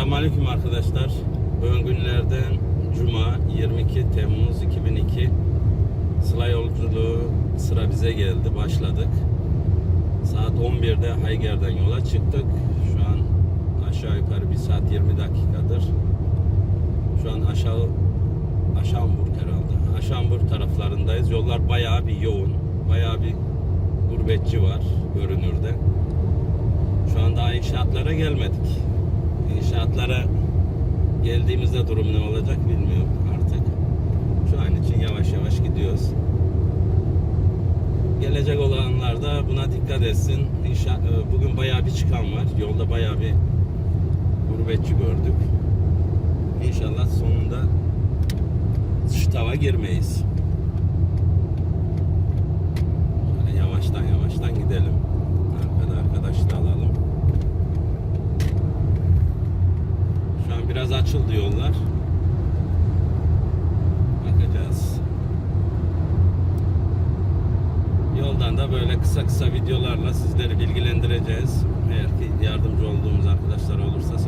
Selamünaleyküm arkadaşlar. Bugün günlerden Cuma 22 Temmuz 2002 Sıla yolculuğu sıra bize geldi. Başladık. Saat 11'de Hayger'den yola çıktık. Şu an aşağı yukarı 1 saat 20 dakikadır. Şu an aşağı Aşamburg herhalde. Aşamburg taraflarındayız. Yollar bayağı bir yoğun. Bayağı bir gurbetçi var görünürde. Şu an daha inşaatlara gelmedik. İnşaatlara geldiğimizde durum ne olacak bilmiyorum artık. Şu an için yavaş yavaş gidiyoruz. Gelecek olanlar da buna dikkat etsin. İnşa e, bugün bayağı bir çıkan var. Yolda bayağı bir gurbetçi gördük. İnşallah sonunda şıtava girmeyiz. Biraz açıldı yollar. Bakacağız. Yoldan da böyle kısa kısa videolarla sizleri bilgilendireceğiz. Eğer ki yardımcı olduğumuz arkadaşlar olursa.